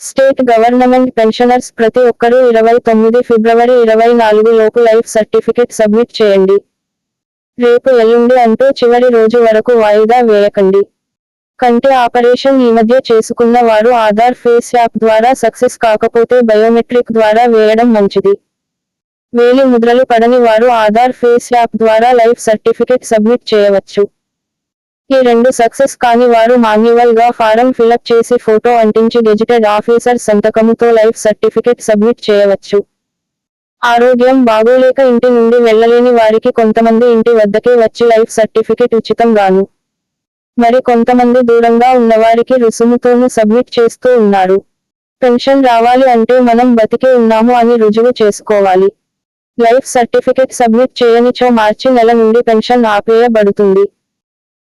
State government pensioners ప్రతి ఒక్కరూ ఇరవై తొమ్మిది ఫిబ్రవరి ఇరవై నాలుగు లోపు లైఫ్ సర్టిఫికెట్ సబ్మిట్ చేయండి. రేపు ఎల్లుండి అంటూ చివరి రోజు వరకు వాయిదా వేయకండి. కంటే ఆపరేషన్ ఈ మధ్య చేసుకున్న వారు ఆధార్ ఫేస్ యాప్ ద్వారా సక్సెస్ కాకపోతే బయోమెట్రిక్ ద్వారా వేయడం మంచిది. వేలి ముద్రలు పడని వారు ఆధార్ ఫేస్ యాప్ ద్వారా లైఫ్ సర్టిఫికెట్ సబ్మిట్ చేయవచ్చు. ఈ రెండు సక్సెస్ కాని వారు మాన్యువల్గా ఫారం ఫిలప్ చేసి ఫోటో అంటించి గెజిటెడ్ ఆఫీసర్ సంతకముతో లైఫ్ సర్టిఫికెట్ సబ్మిట్ చేయవచ్చు. ఆరోగ్యం బాగోలేక ఇంటి నుండి వెళ్ళలేని వారికి కొంతమంది ఇంటి వద్దకే వచ్చి లైఫ్ సర్టిఫికెట్ ఉచితంగాను మరి కొంతమంది దూరంగా ఉన్నవారికి రుసుముతోనూ సబ్మిట్ చేస్తూ ఉన్నారు. పెన్షన్ రావాలి అంటే మనం బతికే ఉన్నాము అని రుజువు చేసుకోవాలి. లైఫ్ సర్టిఫికెట్ సబ్మిట్ చేయనిచో మార్చి నెల నుండి పెన్షన్ ఆపేయబడుతుంది.